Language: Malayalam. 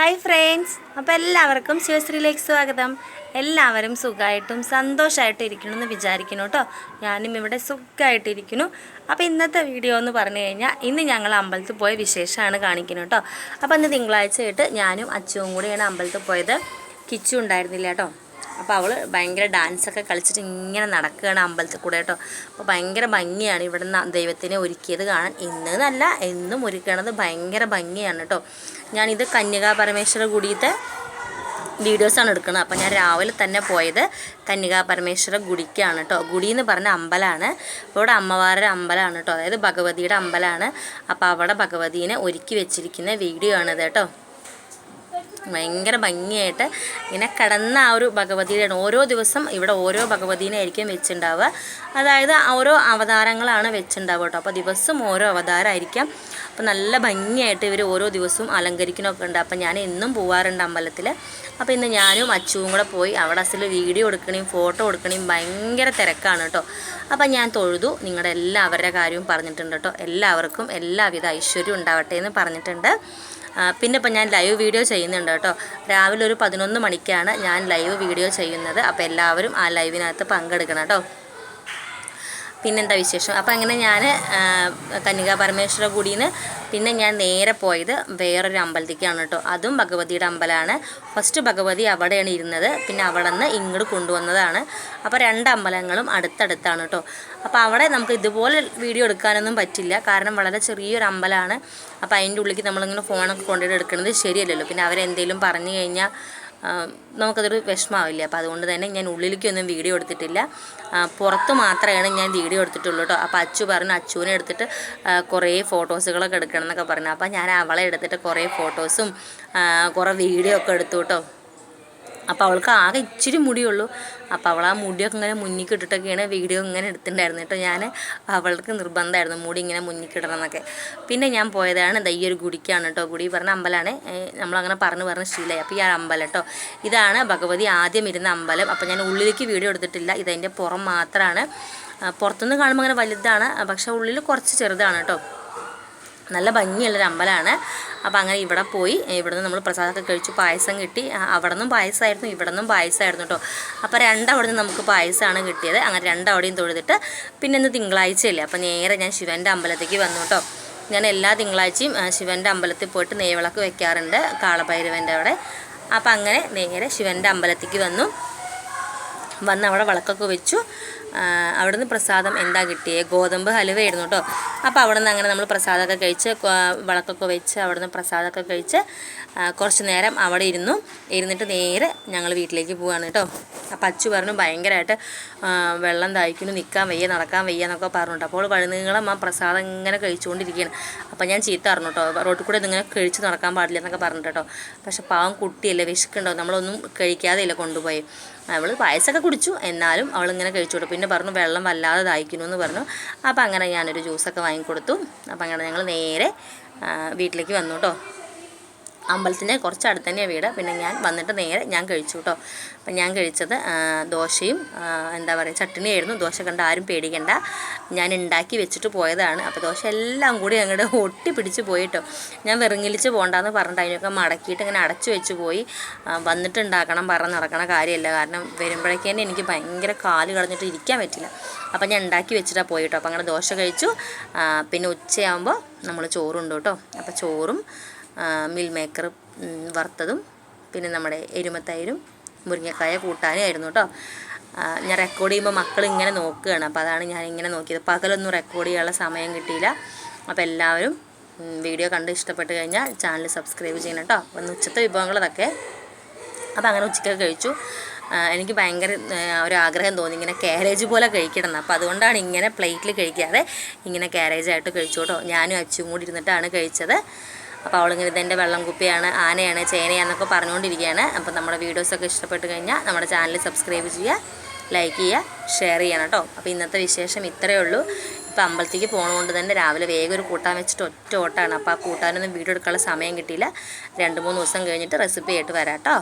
ഹായ് ഫ്രണ്ട്സ് അപ്പോൾ എല്ലാവർക്കും ശിവശ്രീയിലേക്ക് സ്വാഗതം. എല്ലാവരും സുഖമായിട്ടും സന്തോഷമായിട്ടും ഇരിക്കണം എന്ന് വിചാരിക്കുന്നു കേട്ടോ. ഞാനും ഇവിടെ സുഖമായിട്ടിരിക്കുന്നു അപ്പോൾ ഇന്നത്തെ വീഡിയോ എന്ന് പറഞ്ഞു കഴിഞ്ഞാൽ ഇന്ന് ഞങ്ങൾ അമ്പലത്തിൽ പോയ വിശേഷമാണ് കാണിക്കുന്നത് കേട്ടോ. അപ്പോൾ ഇന്ന് തിങ്കളാഴ്ച ആയിട്ട് ഞാനും അച്ചുവും കൂടിയാണ് അമ്പലത്തിൽ പോയത്. കിച്ചു ഉണ്ടായിരുന്നില്ല കേട്ടോ. അപ്പോൾ അവൾ ഭയങ്കര ഡാൻസൊക്കെ കളിച്ചിട്ട് ഇങ്ങനെ നടക്കുകയാണ് അമ്പലത്തിൽ കൂടെ കേട്ടോ. അപ്പോൾ ഭയങ്കര ഭംഗിയാണ് ഇവിടെ നിന്ന് ദൈവത്തിനെ ഒരുക്കിയത് കാണാൻ. ഇന്ന് എന്നല്ല എന്നും ഒരുക്കണത് ഭയങ്കര ഭംഗിയാണ് കേട്ടോ. ഞാനിത് കന്യകാ പരമേശ്വര ഗുഡിയത്തെ വീഡിയോസാണ് എടുക്കുന്നത്. അപ്പോൾ ഞാൻ രാവിലെ തന്നെ പോയത് കന്യകാ പരമേശ്വര ഗുഡിക്കാണ് കേട്ടോ. ഗുഡി എന്ന് പറഞ്ഞ അമ്പലമാണ് അപ്പോൾ ഇവിടെ അമ്മവാരുടെ അമ്പലമാണ് കേട്ടോ. അതായത് ഭഗവതിയുടെ അമ്പലമാണ് അപ്പോൾ അവിടെ ഭഗവതിനെ ഒരുക്കി വെച്ചിരിക്കുന്ന വീഡിയോ ആണിത് കേട്ടോ. ഭയങ്കര ഭംഗിയായിട്ട് ഇങ്ങനെ കടന്ന ആ ഒരു ഭഗവതിയുടെയാണ്. ഓരോ ദിവസം ഇവിടെ ഓരോ ഭഗവതീനെ ആയിരിക്കും വെച്ചിട്ടുണ്ടാവുക അതായത് ഓരോ അവതാരങ്ങളാണ് വെച്ചിട്ടുണ്ടാവുക കേട്ടോ. അപ്പോൾ ദിവസം ഓരോ അവതാരമായിരിക്കാം അപ്പോൾ നല്ല ഭംഗിയായിട്ട് ഇവർ ഓരോ ദിവസവും അലങ്കരിക്കണമൊക്കെ ഉണ്ട്. അപ്പോൾ ഞാൻ ഇന്നും പോവാറുണ്ട് അമ്പലത്തിൽ അപ്പോൾ ഇന്ന് ഞാനും അച്ചുവും കൂടെ പോയി അവിടെ അസിൽ വീഡിയോ എടുക്കണേയും ഫോട്ടോ എടുക്കണേയും ഭയങ്കര തിരക്കാണ് കേട്ടോ. അപ്പോൾ ഞാൻ തൊഴുതു. നിങ്ങളുടെ എല്ലാവരുടെ കാര്യവും പറഞ്ഞിട്ടുണ്ട് കേട്ടോ. എല്ലാവർക്കും എല്ലാവിധ ഐശ്വര്യവും ഉണ്ടാവട്ടെ എന്ന് പറഞ്ഞിട്ടുണ്ട്. പിന്നെ ഇപ്പം ഞാൻ ലൈവ് വീഡിയോ ചെയ്യുന്നുണ്ട് കേട്ടോ. രാവിലെ ഒരു പതിനൊന്ന് മണിക്കാണ് ഞാൻ ലൈവ് വീഡിയോ ചെയ്യുന്നത്. അപ്പോൾ എല്ലാവരും ആ ലൈവിനകത്ത് പങ്കെടുക്കണം കേട്ടോ. പിന്നെന്താ വിശേഷം? അപ്പോൾ അങ്ങനെ ഞാൻ കന്യകാ പരമേശ്വര ഗുഡിയിൽ നിന്ന് പിന്നെ ഞാൻ നേരെ പോയത് വേറൊരു അമ്പലത്തേക്കാണ് കേട്ടോ അതും ഭഗവതിയുടെ അമ്പലമാണ് ഫസ്റ്റ് ഭഗവതി അവിടെയാണ് ഇരുന്നത്. പിന്നെ അവിടെ നിന്ന് ഇങ്ങോട്ട് കൊണ്ടുവന്നതാണ്. അപ്പോൾ രണ്ട് അമ്പലങ്ങളും അടുത്തടുത്താണ് കേട്ടോ അപ്പോൾ അവിടെ നമുക്ക് ഇതുപോലെ വീഡിയോ എടുക്കാനൊന്നും പറ്റില്ല. കാരണം വളരെ ചെറിയൊരു അമ്പലമാണ് അപ്പോൾ അതിന്റെ ഉള്ളിലേക്ക് നമ്മളിങ്ങനെ ഫോണൊക്കെ കൊണ്ടുപോയി എടുക്കുന്നത് ശരിയല്ലല്ലോ. പിന്നെ അവരെന്തെങ്കിലും പറഞ്ഞു കഴിഞ്ഞാൽ നമുക്കതൊരു വിഷമാവില്ല അപ്പോൾ അതുകൊണ്ട് തന്നെ ഞാൻ ഉള്ളിലേക്കൊന്നും വീഡിയോ എടുത്തിട്ടില്ല. പുറത്ത് മാത്രമാണ് ഞാൻ വീഡിയോ എടുത്തിട്ടുള്ളൂ കേട്ടോ അപ്പോൾ അച്ചു പറഞ്ഞു അച്ചുവിനെ എടുത്തിട്ട് കുറേ ഫോട്ടോസുകളൊക്കെ എടുക്കണം എന്നൊക്കെ പറഞ്ഞു. അപ്പോൾ ഞാൻ അവളെ എടുത്തിട്ട് കുറേ ഫോട്ടോസും കുറേ വീഡിയോ ഒക്കെ എടുത്തു കേട്ടോ അപ്പോൾ അവൾക്ക് ആകെ ഇച്ചിരി മുടിയുള്ളൂ. അപ്പോൾ അവൾ ആ മുടിയൊക്കെ ഇങ്ങനെ മുന്നിക്ക് ഇട്ടിട്ടൊക്കെയാണ് വീഡിയോ ഇങ്ങനെ എടുത്തിട്ടുണ്ടായിരുന്നു കേട്ടോ ഞാൻ അവൾക്ക് നിർബന്ധമായിരുന്നു മുടി ഇങ്ങനെ മുന്നിക്ക് ഇടണം എന്നൊക്കെ പിന്നെ ഞാൻ പോയതാണ് ദാ ഒരു ഗുടിക്കാണ് കേട്ടോ. ഗുടി പറഞ്ഞ അമ്പലമാണ് നമ്മളങ്ങനെ പറഞ്ഞു പറഞ്ഞ് ശീലമായി അപ്പോൾ ഈ അമ്പലം കേട്ടോ. ഇതാണ് ഭഗവതി ആദ്യം ഇരുന്ന അമ്പലം. അപ്പോൾ ഞാൻ ഉള്ളിലേക്ക് വീഡിയോ എടുത്തിട്ടില്ല. ഇതതിന്റെ പുറം മാത്രമാണ് പുറത്തുനിന്ന് കാണുമ്പോൾ അങ്ങനെ വലുതാണ്. പക്ഷേ ഉള്ളിൽ കുറച്ച് ചെറുതാണ് കേട്ടോ. നല്ല ഭംഗിയുള്ളൊരു അമ്പലമാണ്. അപ്പോൾ അങ്ങനെ ഇവിടെ പോയി ഇവിടെ നിന്ന് നമ്മൾ പ്രസാദമൊക്കെ കഴിച്ചു പായസം കിട്ടി. അവിടെ നിന്നും പായസമായിരുന്നു ഇവിടെ നിന്നും പായസമായിരുന്നു കേട്ടോ അപ്പോൾ രണ്ടവിടെ നിന്ന് നമുക്ക് പായസമാണ് കിട്ടിയത്. അങ്ങനെ രണ്ടവിടെയും തൊഴുതിട്ട് പിന്നെ ഇന്ന് തിങ്കളാഴ്ചയല്ലേ അപ്പോൾ നേരെ ഞാൻ ശിവന്റെ അമ്പലത്തേക്ക് വന്നു കേട്ടോ ഞാൻ എല്ലാ തിങ്കളാഴ്ചയും ശിവന്റെ അമ്പലത്തിൽ പോയിട്ട് നെയ്വിളക്ക് വെക്കാറുണ്ട് കാളഭൈരവന്റെ അവിടെ. അപ്പോൾ അങ്ങനെ നേരെ ശിവന്റെ അമ്പലത്തേക്ക് വന്നു. വന്ന് അവിടെ വിളക്കൊക്കെ വെച്ചു. അവിടെ അവിടുന്ന് പ്രസാദം എന്താ കിട്ടിയേ? ഗോതമ്പ് ഹലുവയായിരുന്നു കേട്ടോ. അപ്പോൾ അവിടെ നിന്ന് അങ്ങനെ നമ്മൾ പ്രസാദമൊക്കെ കഴിച്ച് വിളക്കൊക്കെ വെച്ച് അവിടുന്ന് പ്രസാദമൊക്കെ കഴിച്ച് കുറച്ച് നേരം അവിടെ ഇരുന്നു. ഇരുന്നിട്ട് നേരെ ഞങ്ങൾ വീട്ടിലേക്ക് പോവാണ് കേട്ടോ. അപ്പം അച്ചു പറഞ്ഞു ഭയങ്കരമായിട്ട് വെള്ളം ദാഹിക്കുന്നു നിൽക്കാൻ വയ്യ നടക്കാൻ വയ്യ എന്നൊക്കെ പറഞ്ഞിട്ട്. അപ്പോൾ വഴുനീളം ആ പ്രസാദം ഇങ്ങനെ കഴിച്ചുകൊണ്ടിരിക്കുകയാണ്. അപ്പം ഞാൻ ചീത്ത പറഞ്ഞു കേട്ടോ റോട്ടിൽ കൂടെ ഇതിങ്ങനെ കഴിച്ച് നടക്കാൻ പാടില്ല എന്നൊക്കെ പറഞ്ഞിട്ട് കേട്ടോ. പക്ഷെ പാവം കുട്ടിയല്ലേ വിശക്കുണ്ടോ നമ്മളൊന്നും കഴിക്കാതെയല്ലേ കൊണ്ടുപോയി. അവൾ പായസമൊക്കെ കുടിച്ചു. എന്നാലും അവളിങ്ങനെ കഴിച്ചു കൊടുത്തു പിന്നെ പറഞ്ഞു വെള്ളം വല്ലാതെ ദാഹിക്കുന്നു എന്ന് പറഞ്ഞു. അപ്പോൾ അങ്ങനെ ഞാനൊരു ജ്യൂസൊക്കെ വാങ്ങിക്കൊടുത്തു. അപ്പോൾ അങ്ങനെ ഞങ്ങൾ നേരെ വീട്ടിലേക്ക് വന്നു കേട്ടോ അമ്പലത്തിന്റെ കുറച്ച് അടുത്ത് തന്നെയാണ് വീട്. പിന്നെ ഞാൻ വന്നിട്ട് നേരെ ഞാൻ കഴിച്ചു കേട്ടോ. അപ്പം ഞാൻ കഴിച്ചത് ദോശയും എന്താ പറയുക ചട്ടിനിയായിരുന്നു ദോശ കണ്ട് ആരും പേടിക്കണ്ട. ഞാൻ ഉണ്ടാക്കി വെച്ചിട്ട് പോയതാണ്. അപ്പോൾ ദോശ എല്ലാം കൂടി അങ്ങോട്ട് ഒട്ടി പിടിച്ച് പോയിട്ടോ ഞാൻ വെറുങ്ങിലിച്ച് പോകണ്ടെന്ന് പറഞ്ഞിട്ട് അതിനൊക്കെ മടക്കിയിട്ട് ഇങ്ങനെ അടച്ചു വെച്ച് പോയി. വന്നിട്ടുണ്ടാക്കണം വന്നിട്ട് പറഞ്ഞ് നടക്കണ കാര്യമല്ല. കാരണം വരുമ്പോഴേക്ക് തന്നെ എനിക്ക് ഭയങ്കര കാൽ കളഞ്ഞിട്ട് ഇരിക്കാൻ പറ്റില്ല. അപ്പം ഞാൻ ഉണ്ടാക്കി വെച്ചിട്ടാണ് പോയിട്ടോ അപ്പം അങ്ങനെ ദോശ കഴിച്ചു. പിന്നെ ഉച്ചയാകുമ്പോൾ നമ്മൾ ചോറുണ്ട് കേട്ടോ. അപ്പോൾ ചോറും മിൽ മേക്കർ വറുത്തതും പിന്നെ നമ്മുടെ എരുമത്തൈരും മുരിങ്ങക്കായ കൂട്ടാനും ആയിരുന്നു കേട്ടോ ഞാൻ റെക്കോർഡ് ചെയ്യുമ്പോൾ മക്കൾ ഇങ്ങനെ നോക്കുകയാണ്. അപ്പോൾ അതാണ് ഞാൻ ഇങ്ങനെ നോക്കിയത്. പകലൊന്നും റെക്കോർഡ് ചെയ്യാനുള്ള സമയം കിട്ടിയില്ല. അപ്പോൾ എല്ലാവരും വീഡിയോ കണ്ട് ഇഷ്ടപ്പെട്ട് കഴിഞ്ഞാൽ ചാനൽ സബ്സ്ക്രൈബ് ചെയ്യണം കേട്ടോ അപ്പം ഉച്ചത്തെ വിഭവങ്ങൾ അതൊക്കെ അപ്പോൾ അങ്ങനെ ഉച്ചയ്ക്കൊക്കെ കഴിച്ചു. എനിക്ക് ഭയങ്കര ഒരു ആഗ്രഹം തോന്നി. ഇങ്ങനെ കാരേജ് പോലെ കഴിക്കണം അപ്പോൾ അതുകൊണ്ടാണ് ഇങ്ങനെ പ്ലേറ്റിൽ കഴിക്കാതെ ഇങ്ങനെ കാരേജായിട്ട് കഴിച്ചു കേട്ടോ ഞാനും അച്ചും കൂടി ഇരുന്നിട്ടാണ് കഴിച്ചത്. അപ്പോൾ അവളിങ്ങനെ ഇതെന്റെ വെള്ളം കുപ്പിയാണ് ആനയാണ് ചേനയാണെന്നൊക്കെ പറഞ്ഞുകൊണ്ടിരിക്കുകയാണ്. അപ്പോൾ നമ്മുടെ വീഡിയോസൊക്കെ ഇഷ്ടപ്പെട്ട് കഴിഞ്ഞാൽ നമ്മുടെ ചാനൽ സബ്സ്ക്രൈബ് ചെയ്യുക ലൈക്ക് ചെയ്യുക ഷെയർ ചെയ്യണം കേട്ടോ. അപ്പോൾ ഇന്നത്തെ വിശേഷം ഇത്രയേ ഉള്ളൂ. ഇപ്പോൾ അമ്പലത്തേക്ക് പോകണതുകൊണ്ട് തന്നെ രാവിലെ വേഗം ഒരു കൂട്ടാൻ വെച്ചിട്ട് ഒറ്റ ഓട്ടാണ്. അപ്പോൾ ആ കൂട്ടാനൊന്നും വീഡിയോ എടുക്കാനുള്ള സമയം കിട്ടിയില്ല. രണ്ട് മൂന്ന് ദിവസം കഴിഞ്ഞിട്ട് റെസിപ്പി ആയിട്ട് വരാം കേട്ടോ.